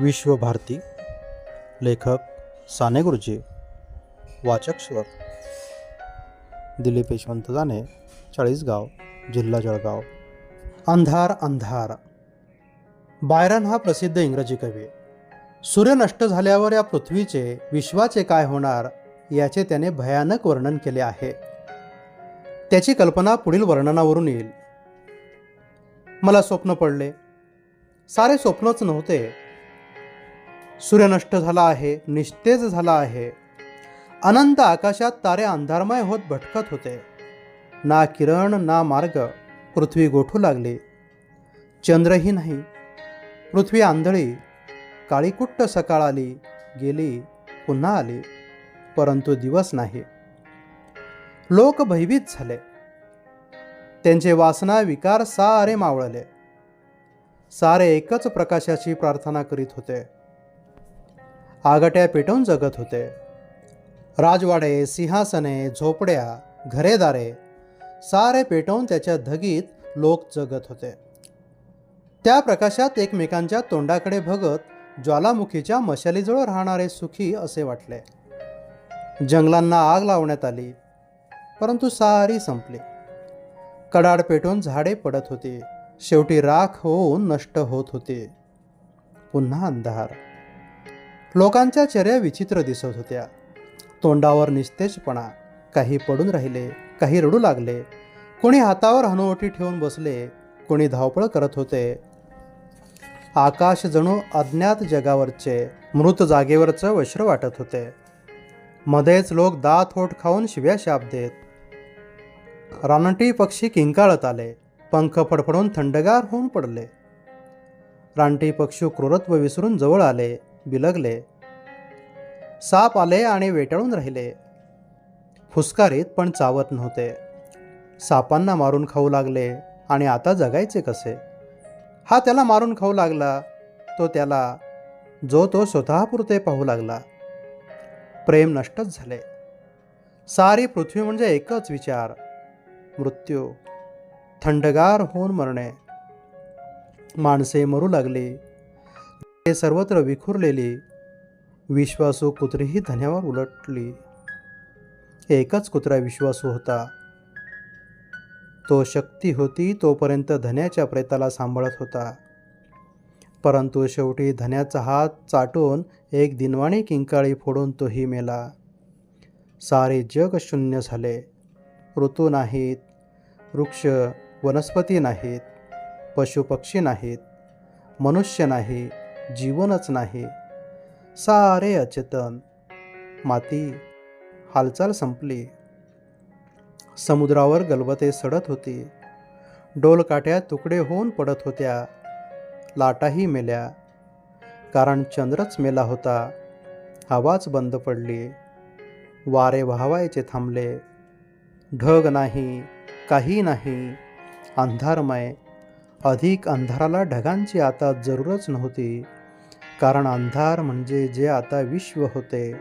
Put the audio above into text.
विश्वभारती लेखक साने गुरुजी वाचक स्वर दिलीप यशवंत जाने चाळीसगाव जिल्हा जळगाव. अंधार अंधार. बायरन हा प्रसिद्ध इंग्रजी कवी. सूर्य नष्ट झाल्यावर या पृथ्वीचे विश्वाचे काय होणार याचे त्याने भयानक वर्णन केले आहे. त्याची कल्पना पुढील वर्णनावरून येईल. मला स्वप्न पडले. सारे स्वप्नच नव्हते सूर्य नष्ट झाला आहे निस्तेज झाला आहे. अनंत आकाशात तारे अंधारमय होत भटकत होते. ना किरण ना मार्ग पृथ्वी गोठू लागली. चंद्रही नाही. पृथ्वी आंधळी. काळीकुट्ट सकाळ आली गेली पुन्हा आली. परंतु दिवस नाही. लोक भयभीत झाले. त्यांचे वासना विकार सारे मावळले. सारे एकच प्रकाशाची प्रार्थना करीत होते. आगट्या पेटवून जगत होते. राजवाडे सिंहासने झोपड्या घरेदारे सारे पेटवून त्याच्या धगीत लोक जगत होते. त्या प्रकाशात एकमेकांच्या तोंडाकडे बघत ज्वालामुखीच्या मशालीजवळ राहणारे सुखी असे वाटले. जंगलांना आग लावण्यात आली परंतु सारी संपली. कडाड पेटून झाडे पडत होती शेवटी राख होऊन नष्ट होत होती. पुन्हा अंधार. लोकांच्या चेहऱ्या विचित्र दिसत होत्या. तोंडावर निस्तेजपणा. काही पडून राहिले काही रडू लागले. कोणी हातावर हनुवटी ठेवून बसले कोणी धावपळ करत होते. आकाश जणू अज्ञात जगावरचे मृत जागेवरचं वश्र वाटत होते. मध्येच लोक दात होठ खाऊन शिव्या शाप देत. रानटी पक्षी किंकाळत आले पंख फडफडून थंडगार होऊन पडले. रानटी पक्षी क्रूरत्व विसरून जवळ आले. बिलगले. साप आले आणि वेटाळून राहिले. फुसकारीत पण चावत नव्हते. सापांना मारून खाऊ लागले आणि आता जगायचे कसे? हा त्याला मारून खाऊ लागला तो त्याला जो तो स्वतःपुरते पाहू लागला. प्रेम नष्टच झाले. सारी पृथ्वी म्हणजे एकच विचार. मृत्यू थंडगार होऊन मरणे. माणसे मरू लागली. ते सर्वत्र विखुरलेली विश्वासू कुत्रीही धन्यावर उलटली. एकच कुत्रा विश्वासू होता. तो शक्ती होती तोपर्यंत धन्याच्या प्रेताला सांभाळत होता. परंतु शेवटी धन्याचा हात चाटून एक दिनवाणी किंकाळी फोडून तोही मेला. सारे जग शून्य झाले. ऋतू नाहीत वृक्ष वनस्पती नाहीत पशुपक्षी नाहीत मनुष्य नाही जीवनच नाही. सारे अचेतन. माती हालचाल संपली. समुद्रावर गलबते सडत होती. डोलकाठ्या तुकडे होऊन पडत होत्या. लाटाही मेल्या. कारण चंद्रच मेला होता. हवाच बंद पडली. वारे वाहवायचे थांबले. ढग नाही काही नाही. अंधारमय. अधिक अंधाराला ढगांची आता जरूरच नव्हती. कारण अंधार म्हणजे जे आता विश्व होते.